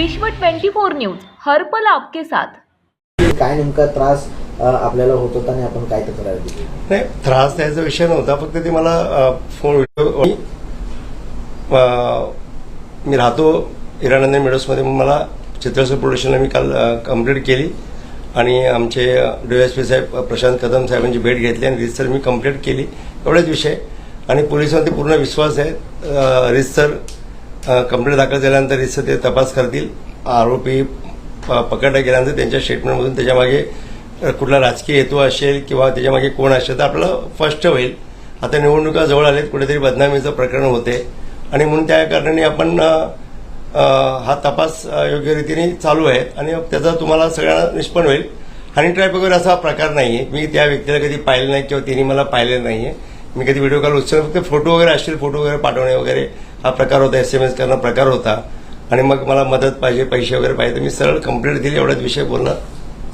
विश्व 24 न्यूज हर्पल आपके साथ. काय नेमका त्रास आपल्याला होत होता आणि आपण काय तक्रार दिली? नाही त्रास द्यायचा विषय नव्हता फक्त ते मला फोन मी राहतो हिरानंदन मिडोसमध्ये मग मला चित्रसर पोलीस स्टेशनला मी काल कंप्लेंट केली. आणि आमचे डी एस पी साहेब प्रशांत कदम साहेबांची भेट घेतली आणि रितसर मी कंप्लेंट केली. एवढाच विषय. आणि पोलिसांवरती पूर्ण विश्वास आहे. अ, रितसर कंप्लेंट दाखल झाल्यानंतर रितसर ते तपास करतील. आरोपी प- गेल्यानंतर त्यांच्या स्टेटमेंटमधून त्याच्यामागे कुठला राजकीय हेतू असेल किंवा त्याच्यामागे कोण असेल तर आपलं स्पष्ट होईल. आता निवडणुका जवळ आलेत कुठेतरी बदनामीचं प्रकरण होते. आणि म्हणून त्या कारणाने आपण हा तपास योग्य रीतीने चालू आहे आणि त्याचा तुम्हाला सगळ्यांना निष्पन्न होईल. हनी ट्रॅप वगैरे असा प्रकार नाही आहे मी त्या व्यक्तीला कधी पाहिलं नाही किंवा तिने मला पाहिलेलं नाही आहे मी कधी व्हिडिओ कॉल उचल फक्त फोटो वगैरे असतील फोटो वगैरे पाठवणे वगैरे. हा प्रकार होता एस एम एस करणं प्रकार होता. आणि मग मला मदत पाहिजे पैसे वगैरे पाहिजे मी सरळ कंप्लेंट दिली एवढाच विषय बोलणं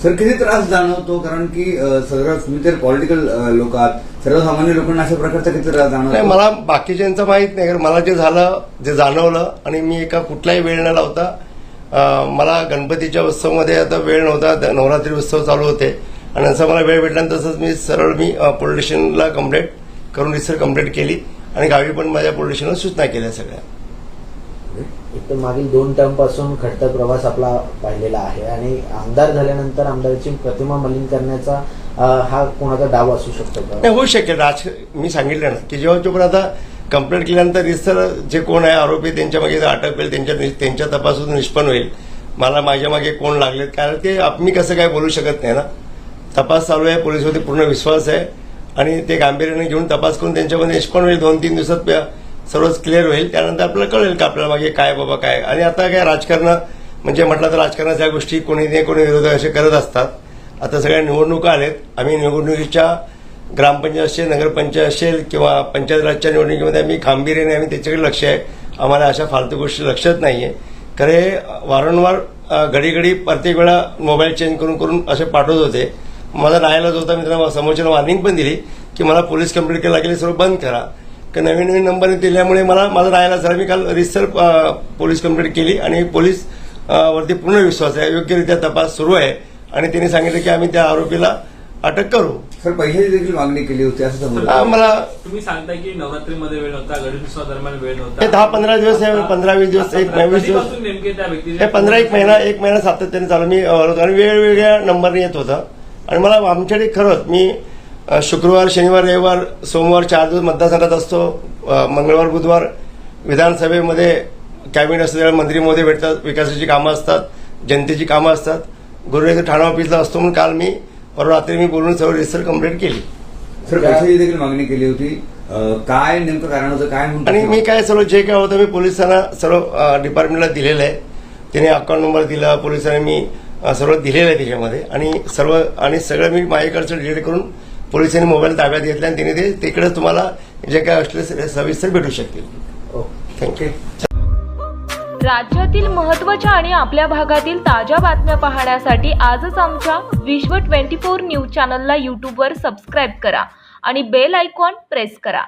सर किती त्रास जाणवतो? कारण की सर्व तुम्ही तर पॉलिटिकल लोक आहात. सर्वसामान्य लोकांना अशा प्रकारचा किती त्रास नाही जाणवतो मला बाकीच्यांचं माहीत नाही कारण मला जे झालं जे जाणवलं आणि मी एका कुठलाही वेळ न लावता मला गणपतीच्या उत्सवामध्ये आता वेळ नव्हता नवरात्री उत्सव चालू होते. आणि असं मला वेळ भेटला तसंच मी सरळ मी पोलीस स्टेशनला कंप्लेंट करून रिसर कंप्लेंट केली. आणि गावी पण माझ्या पोलीस स्टेशनला सूचना केल्या सगळ्या. एक तर मागील दोन टर्मपासून खडतर प्रवास आपला पाहिलेला आहे आणि आमदार झाल्यानंतर आमदाराची प्रतिमा मलिन करण्याचा हा कोणाचा डाव असू शकतो का? नाही होऊ शकेल. राज मी सांगितलं ना की जेव्हा चोपण आता कंप्लेंट केल्यानंतर रिसर जे कोण आहे आरोपी त्यांच्या मागे अटक होईल त्यांच्या त्यांच्या तपासून निष्पन्न होईल. मला माझ्या मागे कोण लागलेत? कारण ते मी कसं काय बोलू शकत नाही ना? तपास चालू आहे पोलिसांवरती पूर्ण विश्वास आहे. आणि ते गांभीर्याने घेऊन तपास करून त्यांच्यामध्ये निष्पन्न होईल. दोन तीन दिवसात सर्वच क्लिअर होईल. त्यानंतर आपल्याला कळेल का आपल्याला मागे काय बाबा काय. आणि आता काय राजकारण म्हणजे म्हटलं तर राजकारणाच्या गोष्टी कोणी नाही कोणी विरोधक असे करत असतात. आता सगळ्या निवडणुका आहेत आम्ही निवडणुकीच्या ग्रामपंचायत असेल नगरपंचायत असेल किंवा पंचायत राजच्या निवडणुकीमध्ये आम्ही गांभीर्याने आम्ही त्याच्याकडे लक्ष आहे. आम्हाला अशा फालतू गोष्टी लक्षात आहे खरे वारंवार घडी घडी प्रत्येक वेळा मोबाईल चेंज करून करून असे पाठवत होते. माझा राहायलाच होता मी त्यांना समोरच्याला वॉर्निंग पण दिली की मला पोलीस कंप्लेंट करायला लागली सर्व बंद करा. की नवीन नवीन नंबर दिल्यामुळे मला माझा राहायला झाला मी काल रिसर पोलीस कंप्लेंट केली आणि पोलीस वरती पूर्ण विश्वास आहे योग्यरित्या तपास सुरू आहे आणि त्यांनी सांगितलं की आम्ही त्या आरोपीला अटक करू. सर पैशाची देखील मागणी केली होती असं मला तुम्ही सांगताय की नवरात्रीमध्ये वेळ नव्हता गणेशोत्सवा दरम्यान वेळ हे नव्हता दहा पंधरा दिवस आहे पंधरा वीस दिवस एक वीस दिवस कधीपासून नेमके त्या व्यक्तीचे हे पंधरा एक महिना एक महिना सातत्याने चालू मी वेगवेगळ्या नंबरने येत होता. आणि मला आमच्याकडे खरंच मी शुक्रवार शनिवार रविवार सोमवार चार दिवस मतदारसंघात असतो. मंगळवार बुधवार विधानसभेमध्ये कॅबिनेट त्यावेळेला मंत्री महोदय भेटतात विकासाची कामं असतात जनतेची कामं असतात. गुरुवारी ठाणा ऑफिसला असतो म्हणून काल मी परवा रात्री मी बोलून सर्व रिसर कंप्लेंट केली. सर पैशाची देखील मागणी केली होती? काय नेमकं कारण होतं? काय म्हणतो आणि मी काय सर्व जे काय होतं मी पोलिसांना सर्व डिपार्टमेंटला दिलेलं आहे. तिने अकाउंट नंबर दिला पोलिसांनी मी सर्व दिलेलं आहे त्याच्यामध्ये. आणि सर्व आणि सगळं मी माझ्याकडचं डिलीट करून पोलिसांनी मोबाईल ताब्यात घेतला आणि तिने ते तिकडे तुम्हाला जे काय असले सविस्तर भेटू शकतील. ओके. थँक्यू राज्यातील महत्त्वाच्या आणि आपल्या भागातील ताज्या बातम्या पाहण्यासाठी आजच आमच्या विश्व 24 न्यूज चॅनलला यूट्यूबवर सबस्क्राईब करा आणि बेल आयकॉन प्रेस करा.